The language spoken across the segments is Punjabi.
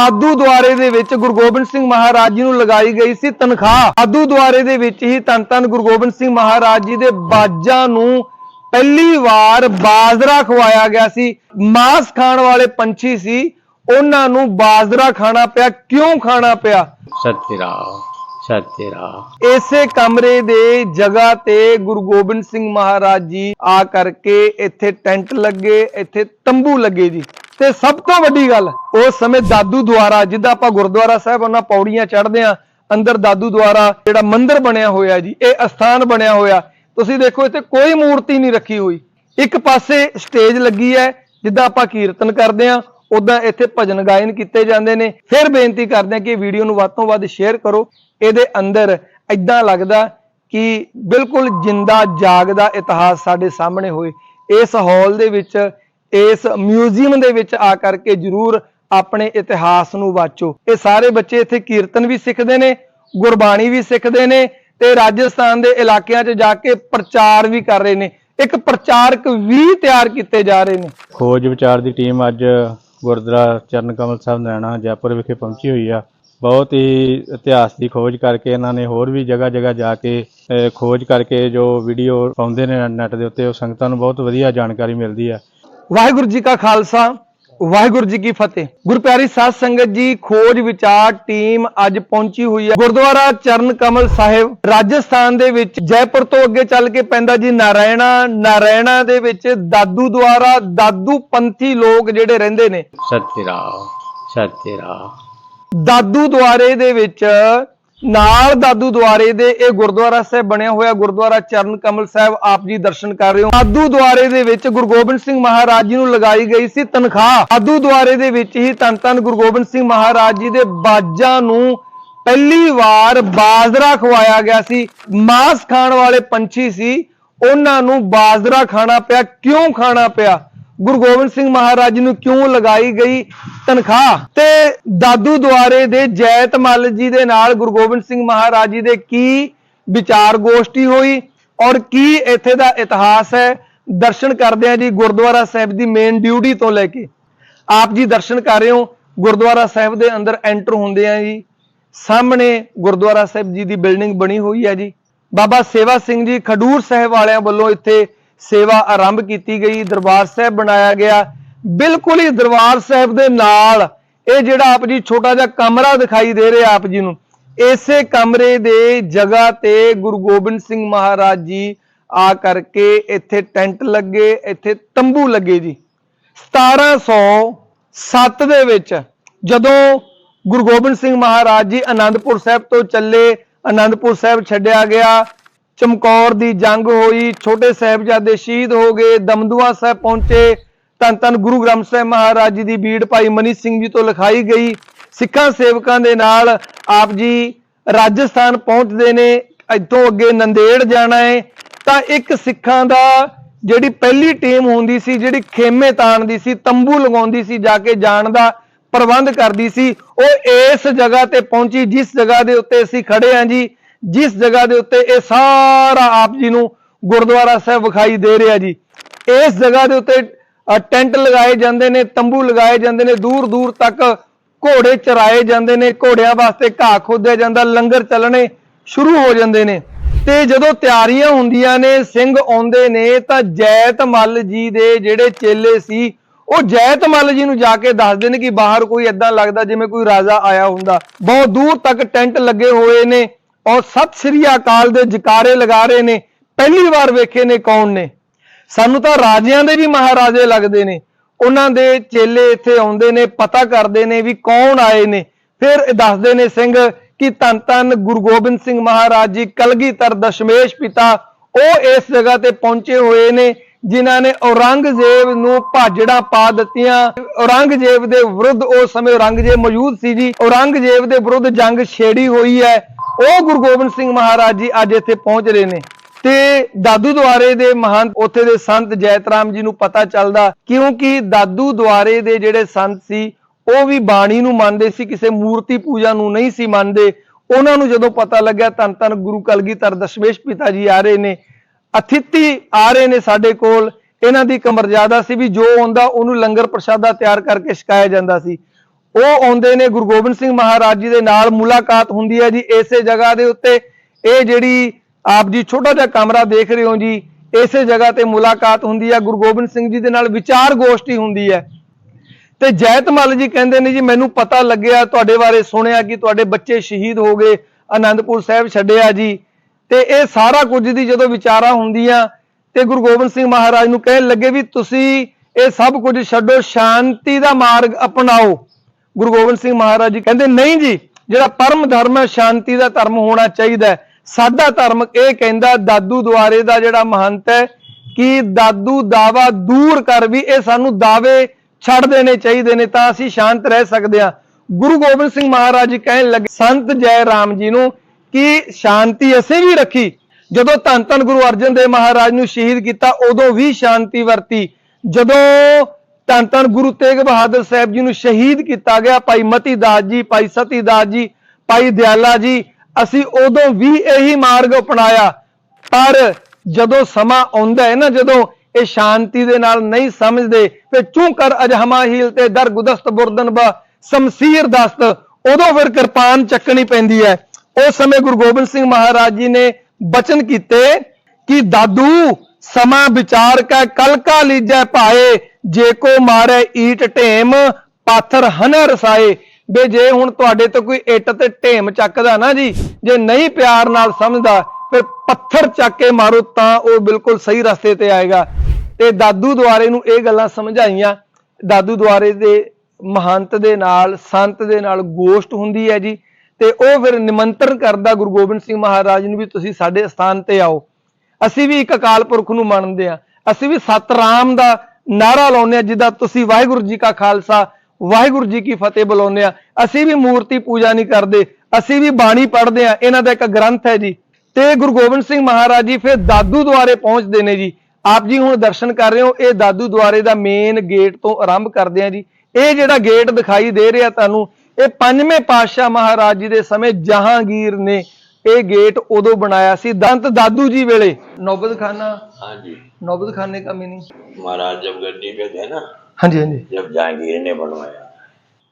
ਆਦੂ ਦੁਆਰੇ ਦੇ ਵਿੱਚ ਗੁਰੂ ਗੋਬਿੰਦ ਸਿੰਘ ਮਹਾਰਾਜ ਜੀ ਨੂੰ ਲਗਾਈ ਗਈ ਸੀ ਤਨਖਾਹ। ਆਦੂ ਦੁਆਰੇ ਦੇ ਵਿੱਚ ਹੀ ਧੰਨ ਧੰਨ ਗੁਰੂ ਗੋਬਿੰਦ ਸਿੰਘ ਮਹਾਰਾਜ ਜੀ ਦੇ ਬਾਜਾਂ ਨੂੰ ਪਹਿਲੀ ਵਾਰ ਬਾਜਰਾ ਖਵਾਇਆ ਗਿਆ ਸੀ। ਮਾंस ਖਾਣ ਵਾਲੇ ਪੰਛੀ ਸੀ। ਉਹਨਾਂ ਨੂੰ ਬਾਜਰਾ ਖਾਣਾ ਪਿਆ। ਕਿਉਂ ਖਾਣਾ ਪਿਆ? ਸਤਿਰਾਮ ਸਤਿਰਾਮ ਇਸੇ ਕਮਰੇ ਦੇ ਜਗ੍ਹਾ ਤੇ ਗੁਰੂ ਗੋਬਿੰਦ ਸਿੰਘ ਮਹਾਰਾਜ ਜੀ ਆ ਕਰਕੇ ਇੱਥੇ ਟੈਂਟ ਲੱਗੇ ਇੱਥੇ ਤੰਬੂ ਲੱਗੇ ਜੀ। ਤੇ ਸਭ ਤੋਂ ਵੱਡੀ ਗੱਲ ਉਸ ਸਮੇਂ ਦਾਦੂ ਦੁਆਰਾ, ਜਿੱਦਾਂ ਆਪਾਂ ਗੁਰਦੁਆਰਾ ਸਾਹਿਬ ਉਹਨਾਂ ਪੌੜੀਆਂ ਚੜ੍ਹਦੇ ਆ ਅੰਦਰ ਦਾਦੂ ਦੁਆਰਾ ਜਿਹੜਾ ਮੰਦਿਰ ਬਣਿਆ ਹੋਇਆ ਜੀ, ਇਹ ਅਸਥਾਨ ਬਣਿਆ ਹੋਇਆ, ਤੁਸੀਂ ਦੇਖੋ ਇੱਥੇ ਕੋਈ ਮੂਰਤੀ ਨਹੀਂ ਰੱਖੀ ਹੋਈ। ਇੱਕ ਪਾਸੇ ਸਟੇਜ ਲੱਗੀ ਹੈ, ਜਿੱਦਾਂ ਆਪਾਂ ਕੀਰਤਨ ਕਰਦੇ ਆ ਉਦਾਂ ਇੱਥੇ ਭਜਨ ਗਾਇਨ ਕੀਤੇ ਜਾਂਦੇ ਨੇ। ਫਿਰ ਬੇਨਤੀ ਕਰਦੇ ਆ ਕਿ ਵੀਡੀਓ ਨੂੰ ਵੱਧ ਤੋਂ ਵੱਧ ਸ਼ੇਅਰ ਕਰੋ। ਇਹਦੇ ਅੰਦਰ ਐਦਾਂ ਲੱਗਦਾ ਕਿ ਬਿਲਕੁਲ ਜਿੰਦਾ ਜਾਗਦਾ ਇਤਿਹਾਸ ਸਾਡੇ ਸਾਹਮਣੇ ਹੋਏ। ਇਸ ਹਾਲ ਦੇ ਵਿੱਚ ਇਸ ਮਿਊਜ਼ੀਅਮ ਦੇ ਵਿੱਚ ਆ ਕਰਕੇ ਜਰੂਰ ਆਪਣੇ ਇਤਿਹਾਸ ਨੂੰ ਵਾਚੋ। ਇਹ ਸਾਰੇ ਬੱਚੇ ਇੱਥੇ ਕੀਰਤਨ ਵੀ ਸਿੱਖਦੇ ਨੇ, ਗੁਰਬਾਣੀ ਵੀ ਸਿੱਖਦੇ ਨੇ ਤੇ ਰਾਜਸਥਾਨ ਦੇ ਇਲਾਕਿਆਂ 'ਚ ਜਾ ਕੇ ਪ੍ਰਚਾਰ ਵੀ ਕਰ ਰਹੇ ਨੇ। ਇੱਕ ਪ੍ਰਚਾਰਕ ਵੀ ਤਿਆਰ ਕੀਤੇ ਜਾ ਰਹੇ ਨੇ। ਖੋਜ ਵਿਚਾਰ ਦੀ ਟੀਮ ਅੱਜ ਗੁਰਦੁਆਰਾ ਚਰਨ ਕਮਲ ਸਾਹਿਬ ਨੈਣਾ ਜੈਪੁਰ ਵਿਖੇ ਪਹੁੰਚੀ ਹੋਈ ਆ। ਬਹੁਤ ਹੀ ਇਤਿਹਾਸ ਦੀ ਖੋਜ ਕਰਕੇ ਇਹਨਾਂ ਨੇ ਹੋਰ ਵੀ ਜਗ੍ਹਾ ਜਗ੍ਹਾ ਜਾ ਕੇ ਖੋਜ ਕਰਕੇ ਜੋ ਵੀਡੀਓ ਪਾਉਂਦੇ ਨੇ ਨੈਟ ਦੇ ਉੱਤੇ, ਉਹ ਸੰਗਤਾਂ ਨੂੰ ਬਹੁਤ ਵਧੀਆ ਜਾਣਕਾਰੀ ਮਿਲਦੀ ਆ। ਵਾਹਿਗੁਰੂ ਜੀ ਕਾ ਖਾਲਸਾ ਵਾਹਿਗੁਰੂ ਜੀ ਕੀ ਫਤਿਹ। ਗੁਰਪਿਆਰੀ ਸਾਧ ਸੰਗਤ ਜੀ ਖੋਜ ਵਿਚਾਰ ਟੀਮ ਅੱਜ ਪਹੁੰਚੀ ਹੋਈ ਹੈ। ਗੁਰਦੁਆਰਾ ਚਰਨ ਕਮਲ ਸਾਹਿਬ ਰਾਜਸਥਾਨ ਦੇ ਵਿੱਚ ਜੈਪੁਰ ਤੋਂ ਅੱਗੇ ਚੱਲ ਕੇ ਪੈਂਦਾ ਜੀ ਨਾਰਾਇਣਾ। ਨਾਰਾਇਣਾ ਦੇ ਵਿੱਚ ਦਾਦੂ ਦੁਆਰਾ ਦਾਦੂ ਪੰਥੀ ਲੋਕ ਜਿਹੜੇ ਰਹਿੰਦੇ ਨੇ। ਸਤਿਰਾਮ ਸਤਿਰਾਮ ਦਾਦੂ ਦੁਆਰੇ ਦੇ ਵਿੱਚ ਨਾਲ ਦਾਦੂ ਦੁਆਰੇ ਦੇ ਇਹ ਗੁਰਦੁਆਰਾ ਸਾਹਿਬ ਬਣਿਆ ਹੋਇਆ ਗੁਰਦੁਆਰਾ ਚਰਨ ਕਮਲ ਸਾਹਿਬ, ਆਪ ਜੀ ਦਰਸ਼ਨ ਕਰ ਰਹੇ ਹੋ। ਦਾਦੂ ਦੁਆਰੇ ਦੇ ਵਿੱਚ ਗੁਰੂ ਗੋਬਿੰਦ ਸਿੰਘ ਮਹਾਰਾਜ ਜੀ ਨੂੰ ਲਗਾਈ ਗਈ ਸੀ ਤਨਖਾਹ। ਦਾਦੂ ਦੁਆਰੇ ਦੇ ਵਿੱਚ ਹੀ ਧੰਨ ਧੰਨ ਗੁਰੂ ਗੋਬਿੰਦ ਸਿੰਘ ਮਹਾਰਾਜ ਜੀ ਦੇ ਬਾਜਾਂ ਨੂੰ ਪਹਿਲੀ ਵਾਰ ਬਾਜਰਾ ਖਵਾਇਆ ਗਿਆ ਸੀ। ਮਾਸ ਖਾਣ ਵਾਲੇ ਪੰਛੀ ਸੀ। ਉਹਨਾਂ ਨੂੰ ਬਾਜਰਾ ਖਾਣਾ ਪਿਆ। ਕਿਉਂ ਖਾਣਾ ਪਿਆ? ਗੁਰੂ ਗੋਬਿੰਦ ਸਿੰਘ ਮਹਾਰਾਜ ਜੀ ਨੂੰ ਕਿਉਂ ਲਗਾਈ ਗਈ ਤਨਖਾਹ? ਤੇ ਦਾਦੂ ਦੁਆਰੇ ਦੇ ਜੈਤ ਮੱਲ ਜੀ ਦੇ ਨਾਲ ਗੁਰੂ ਗੋਬਿੰਦ ਸਿੰਘ ਮਹਾਰਾਜ ਜੀ ਦੇ ਕੀ ਵਿਚਾਰ ਗੋਸ਼ਟੀ ਹੋਈ ਔਰ ਕੀ ਇੱਥੇ ਦਾ ਇਤਿਹਾਸ ਹੈ? ਦਰਸ਼ਨ ਕਰਦੇ ਆ ਜੀ ਗੁਰਦੁਆਰਾ ਸਾਹਿਬ ਦੀ ਮੇਨ ਡਿਊਟੀ ਤੋਂ ਲੈ ਕੇ। ਆਪ ਜੀ ਦਰਸ਼ਨ ਕਰ ਰਹੇ ਹੋ? ਗੁਰਦੁਆਰਾ ਸਾਹਿਬ ਦੇ ਅੰਦਰ ਐਂਟਰ ਹੁੰਦੇ ਆ ਜੀ। ਸਾਹਮਣੇ ਗੁਰਦੁਆਰਾ ਸਾਹਿਬ ਜੀ ਦੀ ਬਿਲਡਿੰਗ ਬਣੀ ਹੋਈ ਹੈ ਜੀ। ਬਾਬਾ ਸੇਵਾ ਸਿੰਘ ਜੀ ਖਡੂਰ ਸਾਹਿਬ ਵਾਲਿਆਂ ਵੱਲੋਂ ਇੱਥੇ ਸੇਵਾ ਆਰੰਭ ਕੀਤੀ ਗਈ, ਦਰਬਾਰ ਸਾਹਿਬ ਬਣਾਇਆ ਗਿਆ। ਬਿਲਕੁਲ ਹੀ ਦਰਬਾਰ ਸਾਹਿਬ ਦੇ ਨਾਲ ਇਹ ਜਿਹੜਾ ਆਪ ਜੀ ਛੋਟਾ ਜਿਹਾ ਕਮਰਾ ਦਿਖਾਈ ਦੇ ਰਿਹਾ ਆਪ ਜੀ ਨੂੰ, ਇਸੇ ਕਮਰੇ ਦੇ ਜਗ੍ਹਾ ਤੇ ਗੁਰੂ ਗੋਬਿੰਦ ਸਿੰਘ ਮਹਾਰਾਜ ਜੀ ਆ ਕਰਕੇ ਇੱਥੇ ਟੈਂਟ ਲੱਗੇ, ਇੱਥੇ ਤੰਬੂ ਲੱਗੇ ਜੀ। 1707 ਦੇ ਵਿੱਚ ਜਦੋਂ ਗੁਰੂ ਗੋਬਿੰਦ ਸਿੰਘ ਮਹਾਰਾਜ ਜੀ ਆਨੰਦਪੁਰ ਸਾਹਿਬ ਤੋਂ ਚੱਲੇ ਆਨੰਦਪੁਰ ਸਾਹਿਬ ਛੱਡਿਆ ਗਿਆ ਚਮਕੌਰ ਦੀ ਜੰਗ ਹੋਈ, ਛੋਟੇ ਸਾਹਿਬਜ਼ਾਦੇ ਸ਼ਹੀਦ ਹੋ ਗਏ, ਦਮਦੂਆ ਸਾਹਿਬ ਪਹੁੰਚੇ, ਧੰਨ ਧੰਨ ਗੁਰੂ ਗ੍ਰੰਥ ਸਾਹਿਬ ਮਹਾਰਾਜ ਜੀ ਦੀ ਬੀੜ ਭਾਈ ਮਨੀ ਸਿੰਘ ਜੀ ਤੋਂ ਲਿਖਾਈ ਗਈ। ਸਿੱਖਾਂ ਸੇਵਕਾਂ ਦੇ ਨਾਲ ਆਪ ਜੀ ਰਾਜਸਥਾਨ ਪਹੁੰਚਦੇ ਨੇ, ਇੱਥੋਂ ਅੱਗੇ ਨੰਦੇੜ ਜਾਣਾ ਹੈ। ਤਾਂ ਇੱਕ ਸਿੱਖਾਂ ਦਾ ਜਿਹੜੀ ਪਹਿਲੀ ਟੀਮ ਹੁੰਦੀ ਸੀ, ਜਿਹੜੀ ਖੇਮੇ ਤਾਣਦੀ ਸੀ, ਤੰਬੂ ਲਗਾਉਂਦੀ ਸੀ, ਜਾ ਕੇ ਜਾਣ ਦਾ ਪ੍ਰਬੰਧ ਕਰਦੀ ਸੀ, ਉਹ ਇਸ ਜਗ੍ਹਾ ਤੇ ਪਹੁੰਚੀ, ਜਿਸ ਜਗ੍ਹਾ ਦੇ ਉੱਤੇ ਅਸੀਂ ਖੜੇ ਆਂ ਜੀ ਜਿਸ ਜਗ੍ਹਾ ਦੇ ਉੱਤੇ ਇਹ ਸਾਰਾ ਆਪ ਜੀ ਨੂੰ ਗੁਰਦੁਆਰਾ ਸਾਹਿਬ ਵਿਖਾਈ ਦੇ ਰਿਹਾ ਜੀ। ਇਸ ਜਗ੍ਹਾ ਦੇ ਉੱਤੇ ਟੈਂਟ ਲਗਾਏ ਜਾਂਦੇ ਨੇ, ਤੰਬੂ ਲਗਾਏ ਜਾਂਦੇ ਨੇ ਦੂਰ ਦੂਰ ਤੱਕ ਘੋੜੇ ਚਰਾਏ ਜਾਂਦੇ ਨੇ, ਘੋੜਿਆਂ ਵਾਸਤੇ ਘਾਹ ਖੋਦਿਆ ਜਾਂਦਾ, ਲੰਗਰ ਚੱਲਣੇ ਸ਼ੁਰੂ ਹੋ ਜਾਂਦੇ ਨੇ। ਤੇ ਜਦੋਂ ਤਿਆਰੀਆਂ ਹੁੰਦੀਆਂ ਨੇ, ਸਿੰਘ ਆਉਂਦੇ ਨੇ, ਤਾਂ ਜੈਤ ਮੱਲ ਜੀ ਦੇ ਜਿਹੜੇ ਚੇਲੇ ਸੀ, ਉਹ ਜੈਤ ਮੱਲ ਜੀ ਨੂੰ ਜਾ ਕੇ ਦੱਸਦੇ ਨੇ ਕਿ ਬਾਹਰ ਕੋਈ ਏਦਾਂ ਲੱਗਦਾ ਜਿਵੇਂ ਕੋਈ ਰਾਜਾ ਆਇਆ ਹੁੰਦਾ। ਬਹੁਤ ਦੂਰ ਤੱਕ ਟੈਂਟ ਲੱਗੇ ਹੋਏ ਨੇ ਔਰ ਸਤਿ ਸ੍ਰੀ ਅਕਾਲ ਦੇ ਜਕਾਰੇ ਲਗਾ ਰਹੇ ਨੇ, ਪਹਿਲੀ ਵਾਰ ਵੇਖੇ ਨੇ ਕੌਣ ਨੇ। ਸਾਨੂੰ ਤਾਂ ਰਾਜਿਆਂ ਦੇ ਵੀ ਮਹਾਰਾਜੇ ਲੱਗਦੇ ਨੇ। ਉਹਨਾਂ ਦੇ ਚੇਲੇ ਇੱਥੇ ਆਉਂਦੇ ਨੇ, ਪਤਾ ਕਰਦੇ ਨੇ ਵੀ ਕੌਣ ਆਏ ਨੇ। ਫਿਰ ਦੱਸਦੇ ਨੇ ਸਿੰਘ ਕਿ ਧੰਨ ਧੰਨ ਗੁਰੂ ਗੋਬਿੰਦ ਸਿੰਘ ਮਹਾਰਾਜ ਜੀ, ਕਲਗੀਧਰ ਦਸ਼ਮੇਸ਼ ਪਿਤਾ, ਉਹ ਇਸ ਜਗ੍ਹਾ ਤੇ ਪਹੁੰਚੇ ਹੋਏ ਨੇ, ਜਿਨ੍ਹਾਂ ਨੇ ਔਰੰਗਜ਼ੇਬ ਨੂੰ ਭਾਜੜਾਂ ਪਾ ਦਿੱਤੀਆਂ। ਔਰੰਗਜ਼ੇਬ ਦੇ ਵਿਰੁੱਧ ਉਸ ਸਮੇਂ ਔਰੰਗਜ਼ੇਬ ਮੌਜੂਦ ਸੀ ਜੀ। ਔਰੰਗਜ਼ੇਬ ਦੇ ਵਿਰੁੱਧ ਜੰਗ ਛੇੜੀ ਹੋਈ ਹੈ। ਉਹ ਗੁਰੂ ਗੋਬਿੰਦ ਸਿੰਘ ਮਹਾਰਾਜ ਜੀ ਅੱਜ ਇੱਥੇ ਪਹੁੰਚ ਰਹੇ ਨੇ। ਤੇ ਦਾਦੂ ਦੁਆਰੇ ਦੇ ਮਹੰਤ, ਉੱਥੇ ਦੇ ਸੰਤ ਜੈਤਰਾਮ ਜੀ ਨੂੰ ਪਤਾ ਚੱਲਦਾ, ਕਿਉਂਕਿ ਦਾਦੂ ਦੁਆਰੇ ਦੇ ਜਿਹੜੇ ਸੰਤ ਸੀ, ਉਹ ਵੀ ਬਾਣੀ ਨੂੰ ਮੰਨਦੇ ਸੀ, ਕਿਸੇ ਮੂਰਤੀ ਪੂਜਾ ਨੂੰ ਨਹੀਂ ਸੀ ਮੰਨਦੇ। ਉਹਨਾਂ ਨੂੰ ਜਦੋਂ ਪਤਾ ਲੱਗਿਆ, ਧੰਨ ਧੰਨ ਗੁਰੂ ਕਲਗੀਧਰ ਦਸ਼ਮੇਸ਼ ਪਿਤਾ ਜੀ ਆ ਰਹੇ ਨੇ। ਅਥਿਤੀ ਆ ਰਹੇ ਨੇ ਸਾਡੇ ਕੋਲ। ਇਹਨਾਂ ਦੀ ਇੱਕ ਮਰਜ਼ਾਦਾ ਸੀ ਵੀ ਜੋ ਆਉਂਦਾ ਉਹਨੂੰ ਲੰਗਰ ਪ੍ਰਸ਼ਾਦਾ ਤਿਆਰ ਕਰਕੇ ਛਕਾਇਆ ਜਾਂਦਾ ਸੀ। ਉਹ ਆਉਂਦੇ ਨੇ, ਗੁਰੂ ਗੋਬਿੰਦ ਸਿੰਘ ਮਹਾਰਾਜ ਜੀ ਦੇ ਨਾਲ ਮੁਲਾਕਾਤ ਹੁੰਦੀ ਹੈ ਜੀ, ਇਸੇ ਜਗ੍ਹਾ ਦੇ ਉੱਤੇ। ਇਹ ਜਿਹੜੀ ਆਪ ਜੀ ਛੋਟਾ ਜਿਹਾ ਕਮਰਾ ਦੇਖ ਰਹੇ ਹੋ ਜੀ, ਇਸੇ ਜਗ੍ਹਾ ਤੇ ਮੁਲਾਕਾਤ ਹੁੰਦੀ ਹੈ। ਗੁਰੂ ਗੋਬਿੰਦ ਸਿੰਘ ਜੀ ਦੇ ਨਾਲ ਵਿਚਾਰ ਗੋਸ਼ਟੀ ਹੁੰਦੀ ਹੈ। ਤੇ ਜੈਤਮਲ ਜੀ ਕਹਿੰਦੇ ਨੇ ਜੀ, ਮੈਨੂੰ ਪਤਾ ਲੱਗਿਆ, ਤੁਹਾਡੇ ਬਾਰੇ ਸੁਣਿਆ ਕਿ ਤੁਹਾਡੇ ਬੱਚੇ ਸ਼ਹੀਦ ਹੋ ਗਏ ਆਨੰਦਪੁਰ ਸਾਹਿਬ ਛੱਡਿਆ ਜੀ। ਤੇ ਇਹ ਸਾਰਾ ਕੁਝ ਦੀ ਜਦੋਂ ਵਿਚਾਰਾਂ ਹੁੰਦੀਆਂ, ਤੇ ਗੁਰੂ ਗੋਬਿੰਦ ਸਿੰਘ ਮਹਾਰਾਜ ਨੂੰ ਕਹਿਣ ਲੱਗੇ ਵੀ, ਤੁਸੀਂ ਇਹ ਸਭ ਕੁਝ ਛੱਡੋ, ਸ਼ਾਂਤੀ ਦਾ ਮਾਰਗ ਅਪਣਾਓ। ਗੁਰੂ ਗੋਬਿੰਦ ਸਿੰਘ ਮਹਾਰਾਜ ਜੀ ਕਹਿੰਦੇ, ਨਹੀਂ ਜੀ, ਜਿਹੜਾ ਪਰਮ ਧਰਮ ਹੈ, ਸ਼ਾਂਤੀ ਦਾ ਧਰਮ ਹੋਣਾ ਚਾਹੀਦਾ ਸਾਡਾ ਧਰਮ ਇਹ ਕਹਿੰਦਾ, ਦਾਦੂ ਦੁਆਰੇ ਦਾ ਜਿਹੜਾ ਮਹੰਤ ਹੈ, ਕਿ ਦਾਦੂ ਦਾਵਾ ਦੂਰ ਕਰ ਵੀ ਇਹ ਸਾਨੂੰ ਦਾਵੇ ਛੱਡ ਦੇਣੇ ਚਾਹੀਦੇ ਨੇ, ਤਾਂ ਅਸੀਂ ਸ਼ਾਂਤ ਰਹਿ ਸਕਦੇ ਹਾਂ। ਗੁਰੂ ਗੋਬਿੰਦ ਸਿੰਘ ਮਹਾਰਾਜ ਜੀ ਕਹਿਣ ਲੱਗੇ, ਸੰਤ ਜੈ ਰਾਮ ਜੀ ਨੂੰ ਕਿ ਸ਼ਾਂਤੀ ਅਸੀਂ ਵੀ ਰੱਖੀ। ਜਦੋਂ ਧੰਨ ਧੰਨ ਗੁਰੂ ਅਰਜਨ ਦੇਵ ਮਹਾਰਾਜ ਨੂੰ ਸ਼ਹੀਦ ਕੀਤਾ, ਉਦੋਂ ਵੀ ਸ਼ਾਂਤੀ ਵਰਤੀ। ਜਦੋਂ ਧੰਨ ਧੰਨ ਗੁਰੂ ਤੇਗ ਬਹਾਦਰ ਸਾਹਿਬ ਜੀ ਨੂੰ ਸ਼ਹੀਦ ਕੀਤਾ ਗਿਆ। ਭਾਈ ਮਤੀ ਦਾਸ ਜੀ, ਭਾਈ ਸਤੀ ਦਾਸ ਜੀ, ਭਾਈ ਦਿਆਲਾ ਜੀ, ਅਸੀਂ ਉਦੋਂ ਵੀ ਇਹੀ ਮਾਰਗ ਅਪਣਾਇਆ। ਪਰ ਜਦੋਂ ਸਮਾਂ ਆਉਂਦਾ ਹੈ ਨਾ, ਜਦੋਂ ਇਹ ਸ਼ਾਂਤੀ ਦੇ ਨਾਲ ਨਹੀਂ ਸਮਝਦੇ, ਫਿਰ ਚੂੰ ਕਰ ਅਜਹਮਾ ਹੀਲ ਤੇ ਦਰ ਗੁਦਸਤ ਬੁਰਦਨ ਬਾ, ਸ਼ਮਸ਼ੀਰ ਦਸਤ, ਉਦੋਂ ਫਿਰ ਕਿਰਪਾਨ ਚੱਕਣੀ ਪੈਂਦੀ ਹੈ। ਉਸ ਸਮੇਂ ਗੁਰੂ ਗੋਬਿੰਦ ਸਿੰਘ ਮਹਾਰਾਜ ਜੀ ਨੇ ਬਚਨ ਕੀਤੇ ਕਿ, ਦਾਦੂ, ਸਮਾਂ ਵਿਚਾਰ ਕੈ, ਕਲਕਾ ਲੀਜੈ ਭਾਏ ਜੇ ਕੋ ਮਾਰੇ ਈਟ ਢੇਮ, ਪਾਥਰ ਹਨੈ ਰਸਾਏ। ਬੇ ਜੇ ਹੁਣ ਤੁਹਾਡੇ ਤੋਂ ਕੋਈ ਇੱਟ ਤੇ ਢੇਮ ਚੱਕਦਾ ਨਾ ਜੀ, ਜੇ ਨਹੀਂ ਪਿਆਰ ਨਾਲ ਸਮਝਦਾ, ਫਿਰ ਪੱਥਰ ਚੱਕ ਕੇ ਮਾਰੋ ਤਾਂ ਉਹ ਬਿਲਕੁਲ ਸਹੀ ਰਸਤੇ ਤੇ ਆਏਗਾ। ਤੇ ਦਾਦੂ ਦੁਆਰੇ ਨੂੰ ਇਹ ਗੱਲਾਂ ਸਮਝਾਈਆਂ। ਦਾਦੂ ਦੁਆਰੇ ਦੇ ਮਹੰਤ ਦੇ ਨਾਲ, ਸੰਤ ਦੇ ਨਾਲ ਗੋਸ਼ਟ ਹੁੰਦੀ ਹੈ ਜੀ। ਤੇ ਉਹ ਫਿਰ ਨਿਮੰਤਰਣ ਕਰਦਾ ਗੁਰੂ ਗੋਬਿੰਦ ਸਿੰਘ ਮਹਾਰਾਜ ਨੂੰ ਵੀ ਤੁਸੀਂ ਸਾਡੇ ਸਥਾਨ ਤੇ ਆਓ। ਅਸੀਂ ਵੀ ਇੱਕ ਅਕਾਲ ਪੁਰਖ ਨੂੰ ਮੰਨਦੇ ਆ ਅਸੀਂ ਵੀ ਸਤਰਾਮ ਦਾ ਨਾਰਾ ਲਾਉਂਦੇ ਆ ਜਿੱਦਾਂ ਤੁਸੀਂ ਵਾਹਿਗੁਰੂ ਜੀ ਕਾ ਖਾਲਸਾ, ਵਾਹਿਗੁਰੂ ਜੀ ਕੀ ਫਤਿਹ ਬੁਲਾਉਂਦੇ ਆ ਅਸੀਂ ਵੀ ਮੂਰਤੀ ਪੂਜਾ ਨਹੀਂ ਕਰਦੇ, ਅਸੀਂ ਵੀ ਬਾਣੀ ਪੜ੍ਹਦੇ ਆ ਇਹਨਾਂ ਦਾ ਇੱਕ ਗ੍ਰੰਥ ਹੈ ਜੀ। ਤੇ ਗੁਰੂ ਗੋਬਿੰਦ ਸਿੰਘ ਮਹਾਰਾਜ ਜੀ ਫਿਰ ਦਾਦੂ ਦੁਆਰੇ ਪਹੁੰਚਦੇ ਨੇ ਜੀ। ਆਪ ਜੀ ਹੁਣ ਦਰਸ਼ਨ ਕਰ ਰਹੇ ਹੋ, ਇਹ ਦਾਦੂ ਦੁਆਰੇ ਦਾ ਮੇਨ ਗੇਟ ਤੋਂ ਆਰੰਭ ਕਰਦੇ ਆ ਜੀ। ਇਹ ਜਿਹੜਾ ਗੇਟ ਦਿਖਾਈ ਦੇ ਰਿਹਾ ਤੁਹਾਨੂੰ, ਇਹ ਪੰਜਵੇਂ ਪਾਤਸ਼ਾਹ ਮਹਾਰਾਜ ਜੀ ਦੇ ਸਮੇਂ ਜਹਾਂਗੀਰ ਨੇ ਇਹ ਗੇਟ ਉਦੋਂ ਬਣਾਇਆ ਸੀ ਦੰਤ ਦਾਦੂ ਜੀ ਵੇਲੇ ਨੌਬਤ ਖਾਨਾ हाँ जी नौबत खाने का मीनिंग महाराज जब गद्दी पे थे ना हाँ जी हाँ जी जब जहांगीर ने बनवाया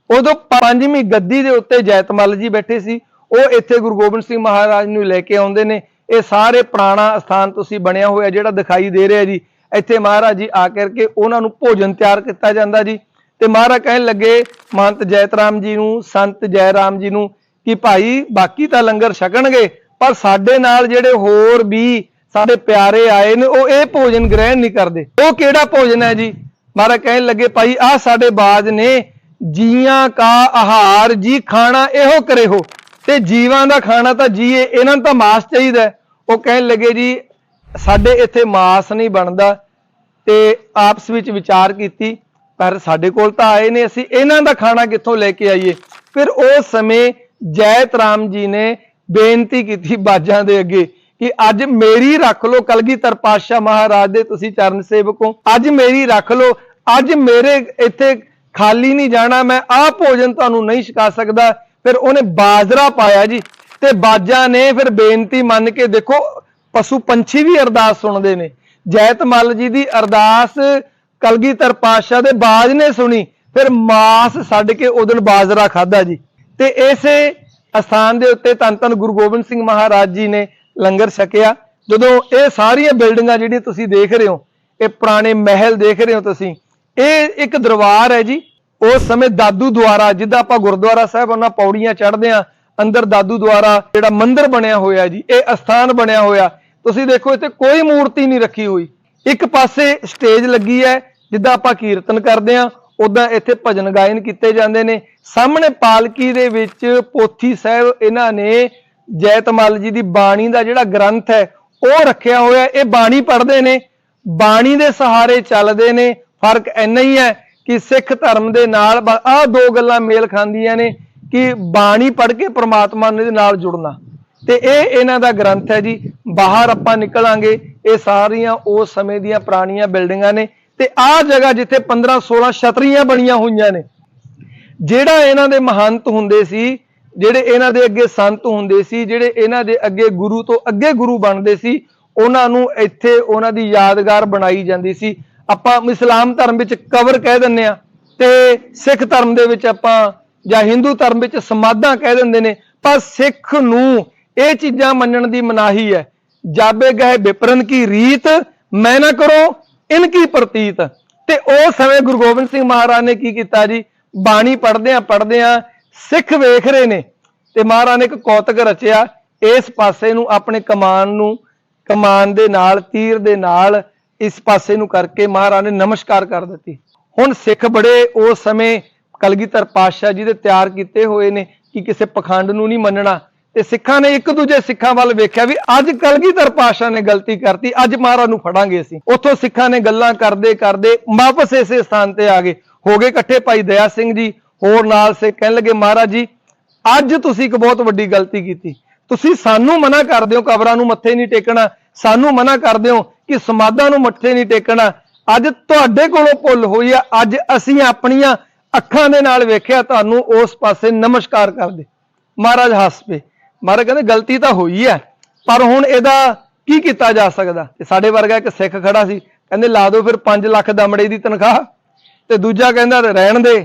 ਉਦੋਂ ਪੰਜਵੀਂ ਗੱਦੀ ਦੇ ਉੱਤੇ ਜੈਤਮਲ ਜੀ ਬੈਠੇ ਸੀ ਉਹ ਇੱਥੇ ਗੁਰੂ ਗੋਬਿੰਦ ਸਿੰਘ ਮਹਾਰਾਜ ਨੂੰ ਲੈ ਕੇ ਆਉਂਦੇ ਨੇ ਇਹ ਸਾਰੇ ਪੁਰਾਣਾ ਸਥਾਨ ਤੁਸੀਂ ਬਣਿਆ ਹੋਇਆ ਜਿਹੜਾ ਦਿਖਾਈ ਦੇ ਰਿਹਾ ਜੀ ਇੱਥੇ ਮਹਾਰਾਜ ਜੀ ਆ ਕਰਕੇ ਉਹਨਾਂ ਨੂੰ ਭੋਜਨ ਤਿਆਰ ਕੀਤਾ ਜਾਂਦਾ ਜੀ ਤੇ ਮਹਾਰਾਜ ਕਹਿਣ ਲੱਗੇ ਮਹੰਤ ਜੈਤਰਾਮ ਜੀ ਨੂੰ ਸੰਤ ਜੈਰਾਮ ਜੀ ਨੂੰ ਕਿ ਭਾਈ ਬਾਕੀ ਤਾਂ ਲੰਗਰ ਛਕਣਗੇ, ਪਰ ਸਾਡੇ ਨਾਲ ਜਿਹੜੇ ਹੋਰ ਵੀ ਸਾਡੇ ਪਿਆਰੇ ਆਏ ਨੇ, ਉਹ ਇਹ ਭੋਜਨ ਗ੍ਰਹਿਣ ਨਹੀਂ ਕਰਦੇ। ਉਹ ਕਿਹੜਾ ਭੋਜਨ ਹੈ ਜੀ? ਮਹਾਰਾਜ ਕਹਿਣ ਲੱਗੇ, ਭਾਈ ਆ ਸਾਡੇ ਬਾਜ ਨੇ, ਜੀਆਂ ਕਾ ਆਹਾਰ, ਜੀ ਖਾਣਾ ਇਹੋ ਕਰੇ ਹੋ। ਤੇ ਜੀਵਾਂ ਦਾ ਖਾਣਾ ਤਾਂ ਜੀਏ, ਇਹਨਾਂ ਨੂੰ ਤਾਂ ਮਾਸ ਚਾਹੀਦਾ ਉਹ ਕਹਿਣ ਲੱਗੇ ਜੀ, ਸਾਡੇ ਇੱਥੇ ਮਾਸ ਨਹੀਂ ਬਣਦਾ। ਤੇ ਆਪਸ ਵਿੱਚ ਵਿਚਾਰ ਕੀਤੀ, ਪਰ ਸਾਡੇ ਕੋਲ ਤਾਂ ਆਏ ਨੇ, ਅਸੀਂ ਇਹਨਾਂ ਦਾ ਖਾਣਾ ਕਿੱਥੋਂ ਲੈ ਕੇ ਆਈਏ? ਫਿਰ ਉਸ ਸਮੇਂ ਜੈਤ ਰਾਮ ਜੀ ਨੇ ਬੇਨਤੀ ਕੀਤੀ ਬਾਜਾਂ ਦੇ ਅੱਗੇ ਕਿ ਅੱਜ ਮੇਰੀ ਰੱਖ ਲਓ, ਕਲਗੀਧਰ ਪਾਤਸ਼ਾਹ ਮਹਾਰਾਜ ਦੇ ਤੁਸੀਂ ਚਰਨ ਸੇਵਕ ਹੋ। ਅੱਜ ਮੇਰੀ ਰੱਖ ਲਓ, ਅੱਜ ਮੇਰੇ ਇੱਥੇ ਖਾਲੀ ਨਹੀਂ ਜਾਣਾ, ਮੈਂ ਆਹ ਭੋਜਨ ਤੁਹਾਨੂੰ ਨਹੀਂ ਛਕਾ ਸਕਦਾ। ਫਿਰ ਉਹਨੇ ਬਾਜਰਾ ਪਾਇਆ ਜੀ ਤੇ ਬਾਜਾਂ ਨੇ ਫਿਰ ਬੇਨਤੀ ਮੰਨ ਕੇ ਦੇਖੋ, ਪਸ਼ੂ ਪੰਛੀ ਵੀ ਅਰਦਾਸ ਸੁਣਦੇ ਨੇ। ਜੈਤ ਮੱਲ ਜੀ ਦੀ ਅਰਦਾਸ ਕਲਗੀਧਰ ਪਾਤਸ਼ਾਹ ਦੇ ਬਾਜ ਨੇ ਸੁਣੀ, ਫਿਰ ਮਾਸ ਛੱਡ ਕੇ ਉਦਣ ਬਾਜਰਾ ਖਾਦਾ ਜੀ। ਤੇ ਇਸੇ ਅਸਥਾਨ ਦੇ ਉੱਤੇ ਧੰਨ ਧੰਨ ਗੁਰੂ ਗੋਬਿੰਦ ਸਿੰਘ ਮਹਾਰਾਜ ਜੀ ਨੇ ਲੰਗਰ ਛਕਿਆ। ਜਦੋਂ ਇਹ ਸਾਰੀਆਂ ਬਿਲਡਿੰਗਾਂ ਜਿਹੜੀਆਂ ਤੁਸੀਂ ਦੇਖ ਰਹੇ ਹੋ, ਇਹ ਪੁਰਾਣੇ ਮਹਿਲ ਦੇਖ ਰਹੇ ਹੋ ਤੁਸੀਂ, ਇਹ ਇੱਕ ਦਰਬਾਰ ਹੈ ਜੀ। ਉਸ ਸਮੇਂ ਦਾਦੂ ਦੁਆਰਾ, ਜਿੱਦਾਂ ਆਪਾਂ ਗੁਰਦੁਆਰਾ ਸਾਹਿਬ ਉਹਨਾਂ ਪੌੜੀਆਂ ਚੜ੍ਹਦੇ ਆ ਅੰਦਰ ਦਾਦੂ ਦੁਆਰਾ ਜਿਹੜਾ ਮੰਦਿਰ ਬਣਿਆ ਹੋਇਆ ਜੀ, ਇਹ ਅਸਥਾਨ ਬਣਿਆ ਹੋਇਆ। ਤੁਸੀਂ ਦੇਖੋ, ਇੱਥੇ ਕੋਈ ਮੂਰਤੀ ਨਹੀਂ ਰੱਖੀ ਹੋਈ। ਇੱਕ ਪਾਸੇ ਸਟੇਜ ਲੱਗੀ ਹੈ, ਜਿੱਦਾਂ ਆਪਾਂ ਕੀਰਤਨ ਕਰਦੇ ਆ ਉਦਾਂ ਇੱਥੇ ਭਜਨ ਗਾਇਨ ਕੀਤੇ ਜਾਂਦੇ ਨੇ। ਸਾਹਮਣੇ ਪਾਲਕੀ ਦੇ ਵਿੱਚ ਪੋਥੀ ਸਾਹਿਬ ਇਹਨਾਂ ਨੇ ਜੈਤਮਲ ਜੀ ਦੀ ਬਾਣੀ ਦਾ ਜਿਹੜਾ ਗ੍ਰੰਥ ਹੈ, ਉਹ ਰੱਖਿਆ ਹੋਇਆ ਇਹ ਬਾਣੀ ਪੜ੍ਹਦੇ ਨੇ। ਬਾਣੀ ਦੇ ਸਹਾਰੇ ਚੱਲਦੇ ਨੇ। ਫ਼ਰਕ ਇੰਨਾ ਹੀ ਹੈ ਕਿ ਸਿੱਖ ਧਰਮ ਦੇ ਨਾਲ ਆਹ ਦੋ ਗੱਲਾਂ ਮੇਲ ਖਾਂਦੀਆਂ ਨੇ ਕਿ ਬਾਣੀ ਪੜ੍ਹ ਕੇ ਪ੍ਰਮਾਤਮਾ ਦੇ ਨਾਲ ਜੁੜਨਾ। ਤੇ ਇਹ ਇਹਨਾਂ ਦਾ ਗ੍ਰੰਥ ਹੈ ਜੀ। ਬਾਹਰ ਆਪਾਂ ਨਿਕਲਾਂਗੇ। ਇਹ ਸਾਰੀਆਂ ਉਸ ਸਮੇਂ ਦੀਆਂ ਪੁਰਾਣੀਆਂ ਬਿਲਡਿੰਗਾਂ ਨੇ। ਤੇ ਆਹ ਜਗ੍ਹਾ ਜਿੱਥੇ 15 16 ਛਤਰੀਆਂ ਬਣੀਆਂ ਹੋਈਆਂ ਨੇ, ਜਿਹੜਾ ਇਹਨਾਂ ਦੇ ਮਹੰਤ ਹੁੰਦੇ ਸੀ, ਜਿਹੜੇ ਇਹਨਾਂ ਦੇ ਅੱਗੇ ਸੰਤ ਹੁੰਦੇ ਸੀ, ਜਿਹੜੇ ਇਹਨਾਂ ਦੇ ਅੱਗੇ ਗੁਰੂ ਤੋਂ ਅੱਗੇ ਗੁਰੂ ਬਣਦੇ ਸੀ, ਉਹਨਾਂ ਨੂੰ ਇੱਥੇ ਉਹਨਾਂ ਦੀ ਯਾਦਗਾਰ ਬਣਾਈ ਜਾਂਦੀ ਸੀ। ਆਪਾਂ ਇਸਲਾਮ ਧਰਮ ਵਿੱਚ ਕਬਰ ਕਹਿ ਦਿੰਨੇ ਆ ਤੇ ਸਿੱਖ ਧਰਮ ਦੇ ਵਿੱਚ ਆਪਾਂ ਜਾਂ ਹਿੰਦੂ ਧਰਮ ਵਿੱਚ ਸਮਾਧਾਂ ਕਹਿ ਦਿੰਦੇ ਨੇ, ਪਰ ਸਿੱਖ ਨੂੰ ਇਹ ਚੀਜ਼ਾਂ ਮੰਨਣ ਦੀ ਮਨਾਹੀ ਹੈ ਜਾਬੇ ਗਏ ਵਿਪਰਨ ਕੀ ਰੀਤ, ਮੈਂ ਨਾ ਕਰੋ ਇਨਕੀ ਪ੍ਰਤੀਤ? ਤੇ ਉਸ ਸਮੇਂ ਗੁਰੂ ਗੋਬਿੰਦ ਸਿੰਘ ਮਹਾਰਾਜ ਨੇ ਕੀ ਕੀਤਾ ਜੀ? ਬਾਣੀ ਪੜ੍ਹਦੇ ਆ ਪੜ੍ਹਦੇ ਆ ਸਿੱਖ ਵੇਖ ਰਹੇ ਨੇ ਤੇ ਮਹਾਰਾਜ ਨੇ ਇੱਕ ਕੌਤਕ ਰਚਿਆ, ਇਸ ਪਾਸੇ ਨੂੰ ਆਪਣੇ ਕਮਾਨ ਨੂੰ, ਕਮਾਨ ਦੇ ਨਾਲ, ਤੀਰ ਦੇ ਨਾਲ, ਇਸ ਪਾਸੇ ਨੂੰ ਕਰਕੇ ਮਹਾਰਾਜ ਨੇ ਨਮਸਕਾਰ ਕਰ ਦਿੱਤੀ। ਹੁਣ ਸਿੱਖ ਬੜੇ ਉਸ ਸਮੇਂ ਕਲਗੀਧਰ ਪਾਤਸ਼ਾਹ ਜੀ ਦੇ ਤਿਆਰ ਕੀਤੇ ਹੋਏ ਨੇ ਕਿ ਕਿਸੇ ਪਖੰਡ ਨੂੰ ਨਹੀਂ ਮੰਨਣਾ। ਤੇ ਸਿੱਖਾਂ ਨੇ ਇੱਕ ਦੂਜੇ ਸਿੱਖਾਂ ਵੱਲ ਵੇਖਿਆ ਵੀ ਅੱਜ ਕਲਗੀਧਰ ਪਾਤਸ਼ਾਹ ਨੇ ਗਲਤੀ ਕਰਤੀ, ਅੱਜ ਮਹਾਰਾਜ ਨੂੰ ਫੜਾਂਗੇ ਅਸੀਂ। ਉੱਥੋਂ ਸਿੱਖਾਂ ਨੇ ਗੱਲਾਂ ਕਰਦੇ ਕਰਦੇ ਵਾਪਸ ਇਸੇ ਸਥਾਨ ਤੇ ਆ ਗਏ। ਹੋ ਗਏ ਇਕੱਠੇ ਭਾਈ ਦਇਆ ਸਿੰਘ ਜੀ, ਹੋਰ ਨਾਲ ਸੇ ਕਹਿਣ ਲੱਗੇ, ਮਹਾਰਾਜ ਜੀ, ਅੱਜ ਤੁਸੀਂ ਇੱਕ ਬਹੁਤ ਵੱਡੀ ਗਲਤੀ ਕੀਤੀ। ਤੁਸੀਂ ਸਾਨੂੰ ਮਨਾ ਕਰਦੇ ਹੋ ਕਬਰਾਂ ਨੂੰ ਮੱਥੇ ਨਹੀਂ ਟੇਕਣਾ। ਸਾਨੂੰ ਮਨਾ ਕਰਦੇ ਹੋ ਕਿ ਸਮਾਧਾਂ ਨੂੰ ਮੱਥੇ ਨਹੀਂ ਟੇਕਣਾ। ਅੱਜ ਤੁਹਾਡੇ ਕੋਲੋਂ ਭੁੱਲ ਹੋਈ ਆ, ਅੱਜ ਅਸੀਂ ਆਪਣੀਆਂ ਅੱਖਾਂ ਦੇ ਨਾਲ ਵੇਖਿਆ, ਤੁਹਾਨੂੰ ਉਸ ਪਾਸੇ ਨਮਸਕਾਰ ਕਰਦੇ। ਮਹਾਰਾਜ ਹੱਸ ਪਏ। ਮਹਾਰਾਜ ਕਹਿੰਦੇ ਗਲਤੀ ਤਾਂ ਹੋਈ ਹੈ, ਪਰ ਹੁਣ ਇਹਦਾ ਕੀ ਕੀਤਾ ਜਾ ਸਕਦਾ? ਤੇ ਸਾਡੇ ਵਰਗਾ ਇੱਕ ਸਿੱਖ ਖੜਾ ਸੀ, ਕਹਿੰਦੇ ਲਾ ਦਿਓ ਫਿਰ 5 ਲੱਖ ਦਮੜੇ ਦੀ ਤਨਖਾਹ। ਤੇ ਦੂਜਾ ਕਹਿੰਦਾ ਰਹਿਣ ਦੇ,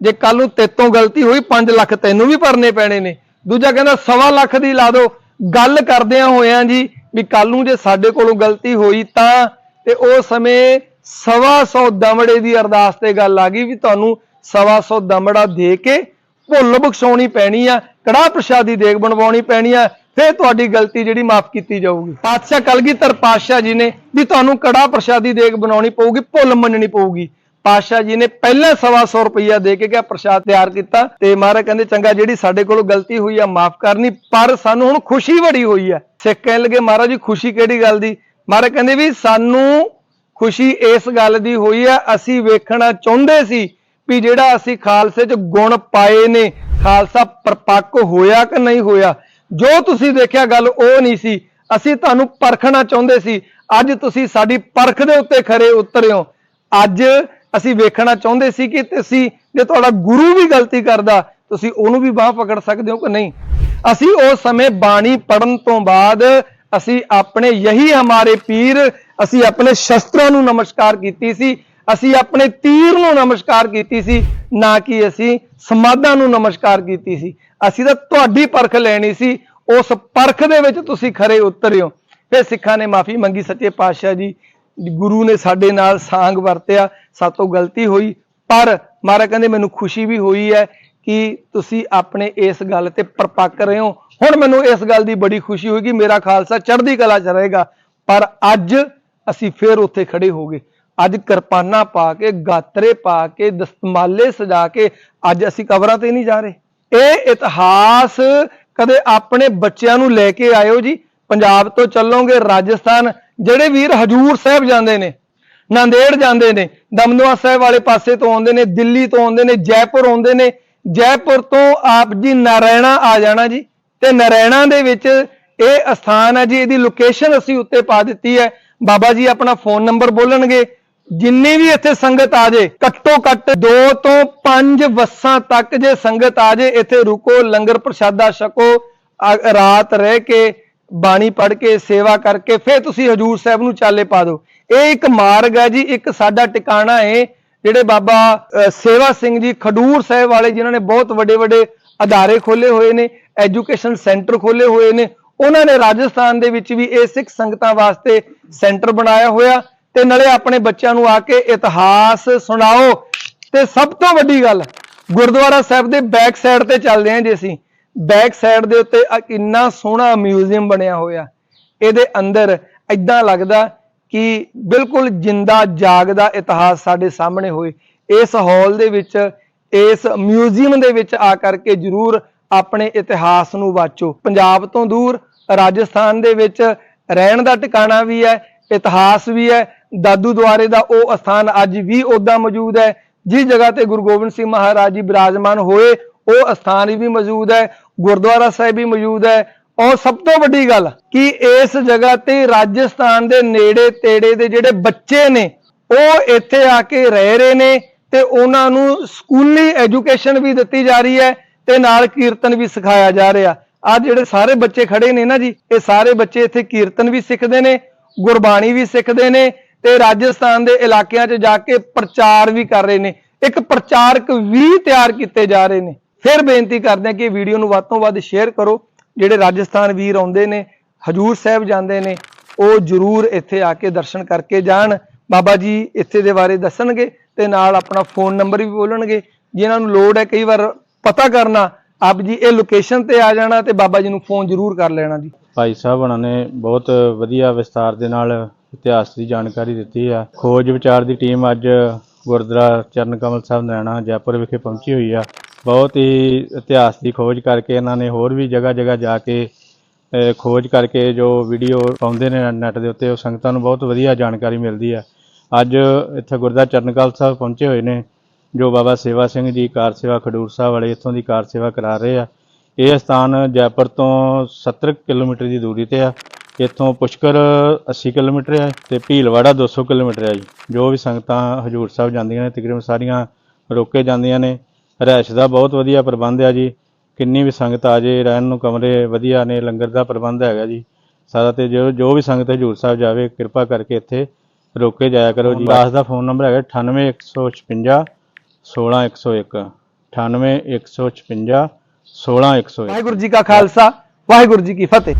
ਜੇ ਕੱਲ ਨੂੰ ਤੇਤੋਂ ਗਲਤੀ ਹੋਈ 5 ਲੱਖ ਤੈਨੂੰ ਵੀ ਭਰਨੇ ਪੈਣੇ ਨੇ। ਦੂਜਾ ਕਹਿੰਦਾ ਸਵਾ ਲੱਖ ਦੀ ਲਾ ਦਿਓ। ਗੱਲ ਕਰਦਿਆਂ ਹੋਇਆਂ ਜੀ ਵੀ ਕੱਲ ਨੂੰ ਜੇ ਸਾਡੇ ਕੋਲੋਂ ਗਲਤੀ ਹੋਈ ਤਾਂ, ਤੇ ਉਹ ਸਮੇਂ ਸਵਾ ਸੌ ਦਮੜੇ ਦੀ ਅਰਦਾਸ ਤੇ ਗੱਲ ਆ ਗਈ ਵੀ ਤੁਹਾਨੂੰ ਸਵਾ ਸੌ ਦਮੜਾ ਦੇ ਕੇ ਭੁੱਲ ਬਖਸ਼ਾਉਣੀ ਪੈਣੀ ਆ। ਕੜਾਹ ਪ੍ਰਸ਼ਾਦੀ ਦੇਗ ਬਣਵਾਉਣੀ ਪੈਣੀ ਹੈ, ਫਿਰ ਤੁਹਾਡੀ ਗਲਤੀ ਜਿਹੜੀ ਮਾਫ ਕੀਤੀ ਜਾਊਗੀ। ਪਾਤਸ਼ਾਹ ਕਲਗੀਧਰ ਪਾਤਸ਼ਾਹ ਜੀ ਨੇ ਵੀ ਤੁਹਾਨੂੰ ਕੜਾਹ ਪ੍ਰਸ਼ਾਦੀ ਦੇਗ ਬਣਾਉਣੀ ਪਊਗੀ, ਭੁੱਲ ਮੰਨਣੀ ਪਊਗੀ। ਪਾਤਸ਼ਾਹ ਜੀ ਨੇ ਪਹਿਲਾਂ ਸਵਾ ਸੌ ਰੁਪਈਆ ਦੇ ਕੇ ਗਿਆ ਪ੍ਰਸ਼ਾਦ ਤਿਆਰ ਕੀਤਾ ਤੇ ਮਹਾਰਾਜ ਕਹਿੰਦੇ, ਚੰਗਾ, ਜਿਹੜੀ ਸਾਡੇ ਕੋਲੋਂ ਗਲਤੀ ਹੋਈ ਆ, ਮਾਫ ਕਰਨੀ, ਪਰ ਸਾਨੂੰ ਹੁਣ ਖੁਸ਼ੀ ਬੜੀ ਹੋਈ ਆ। ਸਿੱਖ ਕਹਿਣ ਲੱਗੇ, ਮਹਾਰਾਜ ਜੀ, ਖੁਸ਼ੀ ਕਿਹੜੀ ਗੱਲ ਦੀ? ਮਹਾਰਾਜ ਕਹਿੰਦੇ ਵੀ, ਸਾਨੂੰ ਖੁਸ਼ੀ ਇਸ ਗੱਲ ਦੀ ਹੋਈ ਆ, ਅਸੀਂ ਵੇਖਣਾ ਚਾਹੁੰਦੇ ਸੀ ਵੀ ਜਿਹੜਾ ਅਸੀਂ ਖਾਲਸੇ 'ਚ ਗੁਣ ਪਾਏ ਨੇ ਖਾਲਸਾ ਪਰਪੱਕ ਹੋਇਆ ਕਿ ਨਹੀਂ ਹੋਇਆ? ਜੋ ਤੁਸੀਂ ਦੇਖਿਆ, ਗੱਲ ਉਹ ਨਹੀਂ ਸੀ। ਅਸੀਂ ਤੁਹਾਨੂੰ ਪਰਖਣਾ ਚਾਹੁੰਦੇ ਸੀ। ਅੱਜ ਤੁਸੀਂ ਸਾਡੀ ਪਰਖ ਦੇ ਉੱਤੇ ਖਰੇ ਉਤਰਿਓ ਅੱਜ ਅਸੀਂ ਵੇਖਣਾ ਚਾਹੁੰਦੇ ਸੀ ਕਿ ਤੁਸੀਂ, ਜੇ ਤੁਹਾਡਾ ਗੁਰੂ ਵੀ ਗਲਤੀ ਕਰਦਾ, ਤੁਸੀਂ ਉਹਨੂੰ ਵੀ ਬਾਹ ਪਕੜ ਸਕਦੇ ਹੋ ਕਿ ਨਹੀਂ? ਅਸੀਂ ਉਸ ਸਮੇਂ ਬਾਣੀ ਪੜਨ ਤੋਂ ਬਾਅਦ ਅਸੀਂ ਆਪਣੇ ਯਹੀ ਹਮਾਰੇ ਪੀਰ, ਅਸੀਂ ਆਪਣੇ ਸ਼ਸਤਰਾਂ ਨੂੰ ਨਮਸਕਾਰ ਕੀਤੀ ਸੀ। ਅਸੀਂ ਆਪਣੇ ਤੀਰ ਨੂੰ ਨਮਸਕਾਰ ਕੀਤੀ ਸੀ, ਨਾ ਕਿ ਅਸੀਂ ਸਮਾਧਾਂ ਨੂੰ ਨਮਸਕਾਰ ਕੀਤੀ ਸੀ। ਅਸੀਂ ਤਾਂ ਤੁਹਾਡੀ ਪਰਖ ਲੈਣੀ ਸੀ, ਉਸ ਪਰਖ ਦੇ ਵਿੱਚ ਤੁਸੀਂ ਖਰੇ ਉਤਰਿਓ। ਫਿਰ ਸਿੱਖਾਂ ਨੇ ਮਾਫੀ ਮੰਗੀ, ਸੱਚੇ ਪਾਤਸ਼ਾਹ ਜੀ, ਗੁਰੂ ਨੇ ਸਾਡੇ ਨਾਲ ਸਾਂਗ ਵਰਤਿਆ, ਸਾਤੋਂ ਗਲਤੀ ਹੋਈ, ਪਰ ਮਹਾਰਾਜ ਕਹਿੰਦੇ, ਮੈਨੂੰ ਖੁਸ਼ੀ ਵੀ ਹੋਈ ਹੈ ਕਿ ਤੁਸੀਂ ਆਪਣੇ ਇਸ ਗੱਲ ਤੇ ਪਰਪੱਕ ਰਹੇ ਹੋ। ਹੁਣ ਮੈਨੂੰ ਇਸ ਗੱਲ ਦੀ ਬੜੀ ਖੁਸ਼ੀ ਹੋਈ ਕਿ ਮੇਰਾ ਖਾਲਸਾ ਚੜ੍ਹਦੀ ਕਲਾ ਚ ਰਹੇਗਾ, ਪਰ ਅੱਜ ਅਸੀਂ ਫੇਰ ਉੱਥੇ ਖੜੇ ਹੋ ਗਏ। ਅੱਜ ਕਿਰਪਾਨਾਂ ਪਾ ਕੇ, ਗਾਤਰੇ ਪਾ ਕੇ, ਦਸਤਮਾਲੇ ਸਜਾ ਕੇ ਅੱਜ ਅਸੀਂ ਕਬਰਾਂ ਤੇ ਨਹੀਂ ਜਾ ਰਹੇ। ਇਹ ਇਤਿਹਾਸ ਕਦੇ ਆਪਣੇ ਬੱਚਿਆਂ ਨੂੰ ਲੈ ਕੇ ਆਇਓ ਜੀ। ਪੰਜਾਬ ਤੋਂ ਚੱਲੋਗੇ ਰਾਜਸਥਾਨ, ਜਿਹੜੇ ਵੀਰ ਹਜੂਰ ਸਾਹਿਬ ਜਾਂਦੇ ਨੇ, ਨਾਂਦੇੜ ਜਾਂਦੇ ਨੇ, ਦਮਦਮਾ ਸਾਹਿਬ ਵਾਲੇ ਪਾਸੇ ਤੋਂ ਆਉਂਦੇ ਨੇ, ਦਿੱਲੀ ਤੋਂ ਆਉਂਦੇ ਨੇ, ਜੈਪੁਰ ਆਉਂਦੇ ਨੇ। ਜੈਪੁਰ ਤੋਂ ਆਪ ਜੀ ਨਾਰਾਇਣਾ ਆ ਜਾਣਾ ਜੀ। ਤੇ ਨਾਰਾਇਣਾ ਦੇ ਵਿੱਚ ਇਹ ਅਸਥਾਨ ਹੈ ਜੀ, ਇਹਦੀ ਲੋਕੇਸ਼ਨ ਅਸੀਂ ਉੱਤੇ ਪਾ ਦਿੱਤੀ ਹੈ। ਬਾਬਾ ਜੀ ਆਪਣਾ ਫੋਨ ਨੰਬਰ ਬੋਲਣਗੇ। ਜਿੰਨੀ ਵੀ ਇੱਥੇ ਸੰਗਤ ਆ ਜੇ ਘੱਟੋ ਘੱਟ 2 ਤੋਂ 5 ਬੱਸਾਂ ਤੱਕ ਜੇ ਸੰਗਤ ਆ ਜੇ ਇੱਥੇ ਰੁਕੋ ਲੰਗਰ ਪ੍ਰਸ਼ਾਦਾ ਛਕੋ ਰਾਤ ਰਹਿ ਕੇ ਬਾਣੀ ਪੜ੍ਹ ਕੇ ਸੇਵਾ ਕਰਕੇ ਫਿਰ ਤੁਸੀਂ ਹਜੂਰ ਸਾਹਿਬ ਨੂੰ ਚਾਲੇ ਪਾ ਦਿਓ। ਇਹ ਇੱਕ ਮਾਰਗ ਹੈ ਜੀ ਇੱਕ ਸਾਡਾ ਟਿਕਾਣਾ ਹੈ ਜਿਹੜੇ ਬਾਬਾ ਅ, ਸੇਵਾ ਸਿੰਘ ਜੀ ਖਡੂਰ ਸਾਹਿਬ ਵਾਲੇ ਜਿਨ੍ਹਾਂ ਨੇ ਬਹੁਤ ਵੱਡੇ ਵੱਡੇ ਅਦਾਰੇ ਖੋਲੇ ਹੋਏ ਨੇ ਐਜੂਕੇਸ਼ਨ ਸੈਂਟਰ ਖੋਲੇ ਹੋਏ ਨੇ ਉਹਨਾਂ ਨੇ ਰਾਜਸਥਾਨ ਦੇ ਵਿੱਚ ਵੀ ਇਹ ਸਿੱਖ ਸੰਗਤਾਂ ਵਾਸਤੇ ਸੈਂਟਰ ਬਣਾਇਆ ਹੋਇਆ। ਤੇ ਨਾਲੇ ਆਪਣੇ ਬੱਚਿਆਂ ਨੂੰ ਆ ਕੇ ਇਤਿਹਾਸ ਸੁਣਾਓ। ਤੇ ਸਭ ਤੋਂ ਵੱਡੀ ਗੱਲ, ਗੁਰਦੁਆਰਾ ਸਾਹਿਬ ਦੇ ਬੈਕ ਸਾਈਡ ਤੇ ਚੱਲਦੇ ਹਾਂ ਜੀ ਅਸੀਂ। ਬੈਕ ਸਾਈਡ ਦੇ ਉੱਤੇ ਆ ਇੰਨਾ ਸੋਹਣਾ ਮਿਊਜ਼ੀਅਮ ਬਣਿਆ ਹੋਇਆ। ਇਹਦੇ ਅੰਦਰ ਇਦਾਂ ਲੱਗਦਾ ਕਿ ਬਿਲਕੁਲ ਜਿੰਦਾ ਜਾਗਦਾ ਇਤਿਹਾਸ ਸਾਡੇ ਸਾਹਮਣੇ ਹੋਏ। ਇਸ ਹਾਲ ਦੇ ਵਿੱਚ, ਇਸ ਮਿਊਜ਼ੀਅਮ ਦੇ ਵਿੱਚ ਆ ਕਰਕੇ ਜਰੂਰ ਆਪਣੇ ਇਤਿਹਾਸ ਨੂੰ ਵਾਚੋ। ਪੰਜਾਬ ਤੋਂ ਦੂਰ, ਰਾਜਸਥਾਨ ਦੇ ਵਿੱਚ ਰਹਿਣ ਦਾ ਟਿਕਾਣਾ ਵੀ ਹੈ। ਇਤਿਹਾਸ ਵੀ ਹੈ, ਦਾਦੂ ਦੁਆਰੇ ਦਾ ਉਹ ਅਸਥਾਨ ਅੱਜ ਵੀ ਉਦਾਂ ਮੌਜੂਦ ਹੈ, ਜਿਸ ਜਗ੍ਹਾ ਤੇ ਗੁਰੂ ਗੋਬਿੰਦ ਸਿੰਘ ਮਹਾਰਾਜ ਜੀ ਬਿਰਾਜਮਾਨ ਹੋਏ, ਉਹ ਅਸਥਾਨ ਵੀ ਮੌਜੂਦ ਹੈ, ਗੁਰਦੁਆਰਾ ਸਾਹਿਬ ਵੀ ਮੌਜੂਦ ਹੈ। ਔਰ ਸਭ ਤੋਂ ਵੱਡੀ ਗੱਲ ਕਿ ਇਸ ਜਗ੍ਹਾ ਤੇ ਰਾਜਸਥਾਨ ਦੇ ਨੇੜੇ ਤੇੜੇ ਦੇ ਜਿਹੜੇ ਬੱਚੇ ਨੇ, ਉਹ ਇੱਥੇ ਆ ਕੇ ਰਹਿ ਰਹੇ ਨੇ ਤੇ ਉਹਨਾਂ ਨੂੰ ਸਕੂਲੀ ਐਜੂਕੇਸ਼ਨ ਵੀ ਦਿੱਤੀ ਜਾ ਰਹੀ ਹੈ ਤੇ ਨਾਲ ਕੀਰਤਨ ਵੀ ਸਿਖਾਇਆ ਜਾ ਰਿਹਾ। ਆ ਜਿਹੜੇ ਸਾਰੇ ਬੱਚੇ ਖੜੇ ਨੇ ਨਾ ਜੀ, ਇਹ ਸਾਰੇ ਬੱਚੇ ਇੱਥੇ ਕੀਰਤਨ ਵੀ ਸਿੱਖਦੇ ਨੇ ਗੁਰਬਾਣੀ ਵੀ ਸਿੱਖਦੇ ਨੇ ਤੇ ਰਾਜਸਥਾਨ ਦੇ ਇਲਾਕਿਆਂ 'ਚ ਜਾ ਕੇ ਪ੍ਰਚਾਰ ਵੀ ਕਰ ਰਹੇ ਨੇ। ਇੱਕ ਪ੍ਰਚਾਰਕ ਵੀ ਤਿਆਰ ਕੀਤੇ ਜਾ ਰਹੇ ਨੇ। ਫਿਰ ਬੇਨਤੀ ਕਰਦੇ ਹਾਂ ਕਿ ਵੀਡੀਓ ਨੂੰ ਵੱਧ ਤੋਂ ਵੱਧ ਸ਼ੇਅਰ ਕਰੋ। ਜਿਹੜੇ ਰਾਜਸਥਾਨ ਵੀਰ ਆਉਂਦੇ ਨੇ, ਹਜੂਰ ਸਾਹਿਬ ਜਾਂਦੇ ਨੇ, ਉਹ ਜਰੂਰ ਇੱਥੇ ਆ ਕੇ ਦਰਸ਼ਨ ਕਰਕੇ ਜਾਣ। ਬਾਬਾ ਜੀ ਇੱਥੇ ਦੇ ਬਾਰੇ ਦੱਸਣਗੇ ਤੇ ਨਾਲ ਆਪਣਾ ਫੋਨ ਨੰਬਰ ਵੀ ਬੋਲਣਗੇ। ਜਿਨ੍ਹਾਂ ਨੂੰ ਲੋੜ ਹੈ ਕਈ ਵਾਰ ਪਤਾ ਕਰਨਾ, ਆਪ ਜੀ ਇਹ ਲੋਕੇਸ਼ਨ ਤੇ ਆ ਜਾਣਾ ਤੇ ਬਾਬਾ ਜੀ ਨੂੰ ਫੋਨ ਜਰੂਰ ਕਰ ਲੈਣਾ ਜੀ। ਭਾਈ ਸਾਹਿਬ ਉਹਨਾਂ ਨੇ ਬਹੁਤ ਵਧੀਆ ਵਿਸਤਾਰ ਦੇ ਨਾਲ ਇਤਿਹਾਸ ਦੀ ਜਾਣਕਾਰੀ ਦਿੱਤੀ ਆ। ਖੋਜ ਵਿਚਾਰ ਦੀ ਟੀਮ ਅੱਜ ਗੁਰਦੁਆਰਾ ਚਰਨ ਕਮਲ ਸਾਹਿਬ ਨੈਣਾ ਜੈਪੁਰ ਵਿਖੇ ਪਹੁੰਚੀ ਹੋਈ ਆ। ਬਹੁਤ ਹੀ ਇਤਿਹਾਸ ਦੀ ਖੋਜ ਕਰਕੇ ਇਹਨਾਂ ਨੇ ਹੋਰ ਵੀ ਜਗ੍ਹਾ ਜਗ੍ਹਾ ਜਾ ਕੇ ਖੋਜ ਕਰਕੇ ਜੋ ਵੀਡੀਓ ਪਾਉਂਦੇ ਨੇ ਨੈਟ ਦੇ ਉੱਤੇ, ਉਹ ਸੰਗਤਾਂ ਨੂੰ ਬਹੁਤ ਵਧੀਆ ਜਾਣਕਾਰੀ ਮਿਲਦੀ ਆ। ਅੱਜ ਇੱਥੇ ਗੁਰਦੁਆਰਾ ਚਰਨ ਕਮਲ ਸਾਹਿਬ ਪਹੁੰਚੇ ਹੋਏ ਨੇ, ਜੋ ਬਾਬਾ ਸੇਵਾ ਸਿੰਘ ਜੀ ਕਾਰ ਸੇਵਾ ਖਡੂਰ ਸਾਹਿਬ ਵਾਲੇ ਇੱਥੋਂ ਦੀ ਕਾਰ ਸੇਵਾ ਕਰਾ ਰਹੇ ਆ। ਇਹ ਸਥਾਨ ਜੈਪੁਰ ਤੋਂ 70 ਕਿਲੋਮੀਟਰ ਦੀ ਦੂਰੀ ਤੇ ਆ। ਇੱਥੋਂ ਪੁਸ਼ਕਰ 80 ਕਿਲੋਮੀਟਰ ਹੈ ਤੇ ਭੀਲਵਾੜਾ 200 ਕਿਲੋਮੀਟਰ ਹੈ ਜੀ। ਜੋ ਵੀ ਸੰਗਤਾਂ ਹਜੂਰ ਸਾਹਿਬ ਜਾਂਦੀਆਂ ਨੇ ਤਕਰੀਬਨ ਸਾਰੀਆਂ ਰੋਕੇ ਜਾਂਦੀਆਂ ਨੇ। ਰਿਹਾਇਸ਼ ਦਾ ਬਹੁਤ ਵਧੀਆ ਪ੍ਰਬੰਧ ਹੈ ਜੀ। ਕਿੰਨੀ ਵੀ ਸੰਗਤ ਆ ਜੇ ਰਹਿਣ ਨੂੰ ਕਮਰੇ ਵਧੀਆ ਨੇ ਲੰਗਰ ਦਾ ਪ੍ਰਬੰਧ ਹੈਗਾ ਜੀ। ਸਾਰਾ ਤੇ ਜੋ ਜੋ ਵੀ ਸੰਗਤ ਹਜੂਰ ਸਾਹਿਬ ਜਾਵੇ ਕਿਰਪਾ ਕਰਕੇ ਇੱਥੇ ਰੋਕੇ ਜਾਇਆ ਕਰੋ ਜੀ। ਦਾਸ ਦਾ ਫੋਨ ਨੰਬਰ ਹੈਗਾ 98156 16101 98156 16101 ਵਾਹਿਗੁਰੂ ਜੀ ਕਾ ਖਾਲਸਾ ਵਾਹਿਗੁਰੂ ਜੀ ਕੀ ਫਤਿਹ।